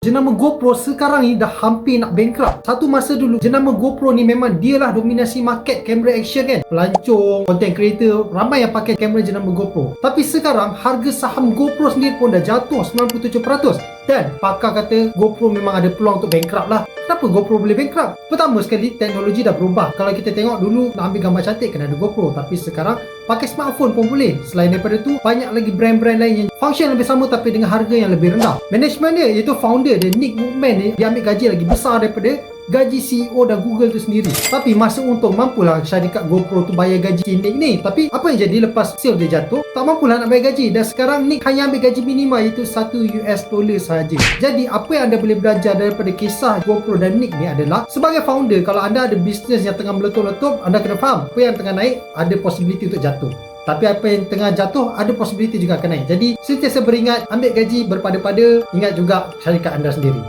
Jenama GoPro sekarang ni dah hampir nak bankrupt. Satu masa dulu, jenama GoPro ni memang dia lah dominasi market kamera action kan. Pelancong, content creator, ramai yang pakai kamera jenama GoPro. Tapi sekarang, harga saham GoPro sendiri pun dah jatuh 97%. Dan pakar kata GoPro memang ada peluang untuk bankrupt lah. Kenapa GoPro boleh bankrupt? Pertama sekali, teknologi dah berubah. Kalau kita tengok dulu, nak ambil gambar cantik kena ada GoPro. Tapi sekarang, pakai smartphone pun boleh. Selain daripada tu, banyak lagi brand-brand lain yang function lebih sama tapi dengan harga yang lebih rendah. Management dia, iaitu founder dia, Nick Woodman ni, dia ambil gaji lagi besar daripada gaji CEO dan Google tu sendiri. Tapi masa untung mampulah syarikat GoPro tu bayar gaji Nick ni. Tapi apa yang jadi lepas sale dia jatuh, tak mampulah nak bayar gaji dan sekarang Nick hanya ambil gaji minima iaitu 1 US dollar sahaja. Jadi apa yang anda boleh belajar daripada kisah GoPro dan Nick ni adalah sebagai founder kalau anda ada bisnes yang tengah meletup-letup, anda kena faham apa yang tengah naik ada possibility untuk jatuh. Tapi apa yang tengah jatuh ada possibility juga akan naik. Jadi sentiasa beringat ambil gaji berpada-pada ingat juga syarikat anda sendiri.